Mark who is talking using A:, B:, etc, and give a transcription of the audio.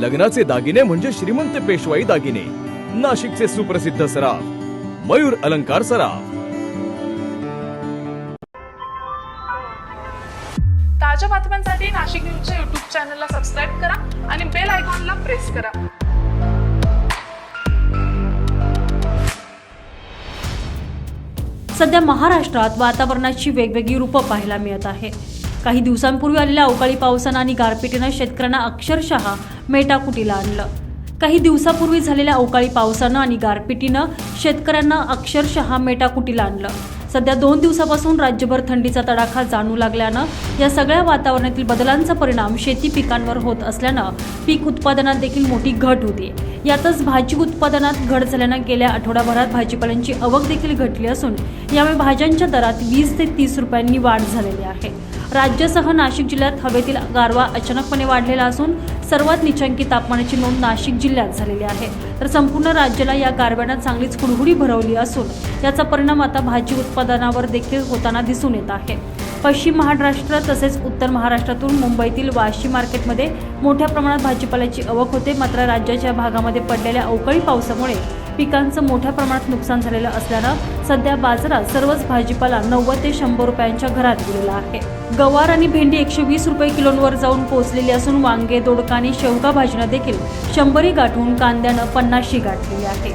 A: लग्नाचे दागिने म्हणजे श्रीमंत पेशवाई दागिने. नाशिकचे सुप्रसिद्ध सराफ. मयूर अलंकार सराफ.
B: ताज्या बातम्यांसाठी नाशिक न्यूजच्या युट्यूब चॅनलला सबस्क्राईब करा आणि बेल आयकॉनला प्रेस करा.
C: सध्या महाराष्ट्रात वातावरणाची वेगवेगळी रूपं पाहायला मिळत आहे काही दिवसांपूर्वी आलेल्या अवकाळी पावसानं आणि गारपिटीनं शेतकऱ्यांना अक्षरशः मेटाकुटीला आणलं. काही दिवसापूर्वी झालेल्या अवकाळी पावसानं आणि गारपिटीनं शेतकऱ्यांना अक्षरशः मेटाकुटीला आणलं. सध्या दोन दिवसापासून राज्यभर थंडीचा तडाखा जाणू लागल्यानं या सगळ्या वातावरणातील बदलांचा परिणाम शेती पिकांवर होत असल्यानं पीक उत्पादनात देखील मोठी घट होती यातच भाजी उत्पादनात घट झाल्यानं गेल्या आठवडाभरात भाजीपाल्यांची आवक देखील घटली असून यामुळे भाज्यांच्या दरात वीस ते तीस रुपयांनी वाढ झालेली आहे. राज्यासह नाशिक जिल्ह्यात हवेतील गारवा अचानकपणे वाढलेला असून सर्वात निचांकी तापमानाची नोंद नाशिक जिल्ह्यात झालेली आहे. तर संपूर्ण राज्याला या गारव्यानं चांगलीच कुडहुडी भरवली असून याचा परिणाम आता भाजी उत्पादनावर देखील होताना दिसून येत आहे. पश्चिम महाराष्ट्र तसेच उत्तर महाराष्ट्रातून मुंबईतील वाशी मार्केटमध्ये मोठ्या प्रमाणात भाजीपाल्याची आवक होते. मात्र राज्याच्या भागामध्ये पडलेल्या अवकाळी पावसामुळे पिकांचं मोठ्या प्रमाणात नुकसान झालेलं असल्यानं सध्या बाजारात सर्वच भाजीपाला नव्वद ते शंभर रुपयांच्या घरात गेलेला आहे. गवार आणि भेंडी एकशे वीस रुपये किलोंवर जाऊन पोहोचलेली असून वांगे दोडका आणि शेवगा भाजीनं देखील शंभरी गाठून कांद्यानं पन्नासशी गाठलेली आहे.